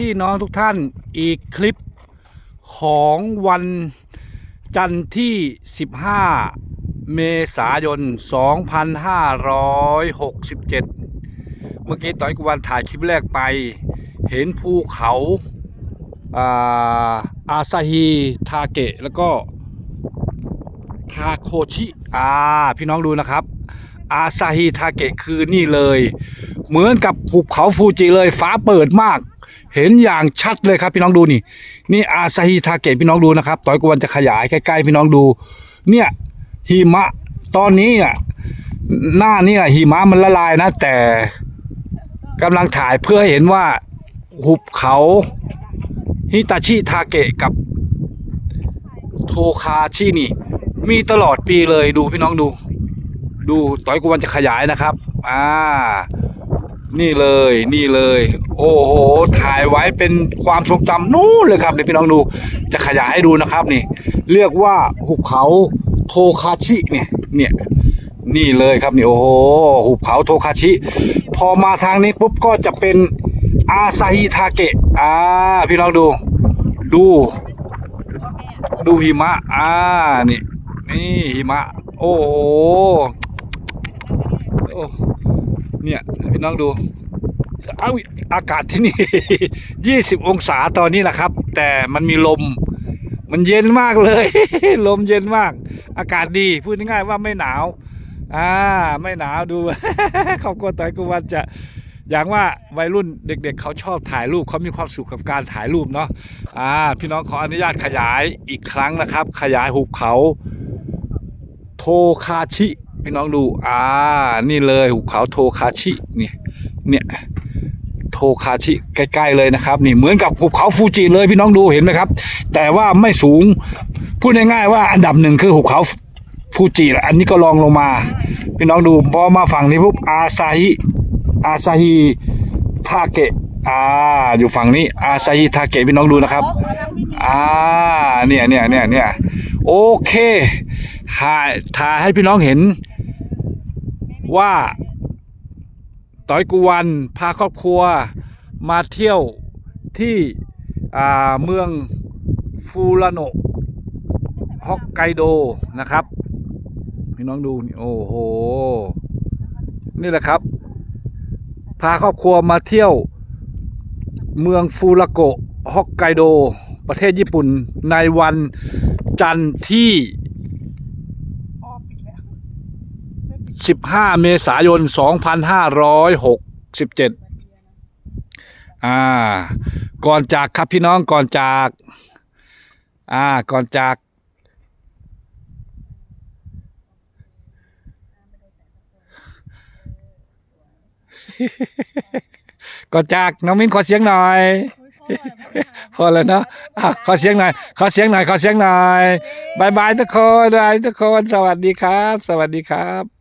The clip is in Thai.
พี่น้องทุกท่านอีกคลิปของวันจันทร์ที่ 15 เมษายน 2567 เมื่อกี้ต่อนกวันถ่ายคลิปแรกไป เห็นภูเขาอาอาซาฮิทาเกะแล้วก็ทาโคชิอ่าพี่น้องดูนะครับ อาซาฮิทาเกะคือนี่เลย เหมือนกับภูเขาฟูจิเลยฟ้าเปิดมาก เห็นอย่างชัดเลยครับพี่น้องดูนี่ นี่อาซาฮิทาเกะพี่น้องดูนะครับต่อยกวนจะขยายใกล้ๆพี่น้องดู เนี่ยหิมะตอนนี้อะหน้านี่ยหิมะมันละลายนะ แต่กำลังถ่ายเพื่อให้เห็นว่าหุบเขาฮิตาชิทาเกะกับโทคาชินี่ มีตลอดปีเลยดูพี่น้องดู ดูต่อยกวนจะขยายนะครับ อ่า นี่เลยนี่เลย โอ้โหถ่ายไว้เป็นความทรงจำนู้นเลยครับเดี๋ยวพี่น้องดูจะขยายให้ดูนะครับนี่ เรียกว่าหุบเขาโทคาชิเนี่ยเนี่ยนี่เลยครับนี่โอ้โหหุบเขาโทคาชิ พอมาทางนี้ปุ๊บก็จะเป็นอาซาฮิทาเกะอ่าพี่น้องดู ดู ดูหิมะอ่านี่นี่หิมะ โอ้โหโอ้ เนี่ยพี่น้องดูเอาอากาศที่นี่ยี่สิบองศาตอนนี้แหละครับ แต่มันมีลม มันเย็นมากเลย ลมเย็นมาก อากาศดีพูดง่ายๆว่าไม่หนาว อ่า ไม่หนาวดูครอบครัวต่อยกุวันจะอย่างว่าวัยรุ่นเด็กๆเขาชอบถ่ายรูปเขามีความสุขกับการถ่ายรูปเนาะอ่า พี่น้องขออนุญาตขยายอีกครั้งนะครับ ขยายหุบเขา โทคาชิ พี่น้องดู อ่า นี่เลยหุบเขาโทคาชิ เนี่ย เนี่ย โทคาชิ ใกล้ๆเลยนะครับ นี่เหมือนกับหุบเขาฟูจิเลยพี่น้องดูเห็นไหมครับ แต่ว่าไม่สูง พูดง่ายๆว่าอันดับหนึ่งคือหุบเขาฟูจิอันนี้ก็ลองลงมา พี่น้องดูพอมาฝั่งนี้ปุ๊บอาซาฮิอาซาฮิทาเกะอ่าอยู่ฝั่งนี้อาซาฮิทาเกะพี่น้องดูนะครับอ่าเนี่ยเนี่ยเนี่ยเนี่ยโอเคถ่ายถ่ายให้พี่น้องเห็น ว่าต้อยกุวันพาครอบครัวมาเที่ยวที่เมืองฟูรานโนฮอกไกโดนะครับพี่น้องดูนี่โอ้โห นี่แหละครับ พาครอบครัวมาเที่ยว เมืองฟูรากโกฮอกไกโด ประเทศญี่ปุ่นในวันจันทร์ที่ 15 เมษายน 2567 อ่า ก่อนจากครับพี่น้องก่อนจาก อ่า ก่อนจาก ก่อนจากน้องมิ้นขอเสียงหน่อยพอแล้วเนาะอะขอเสียงหน่อย ขอเสียงหน่อย ขอเสียงหน่อยบายบายทุกคนบายบายทุกคน สวัสดีครับ สวัสดีครับ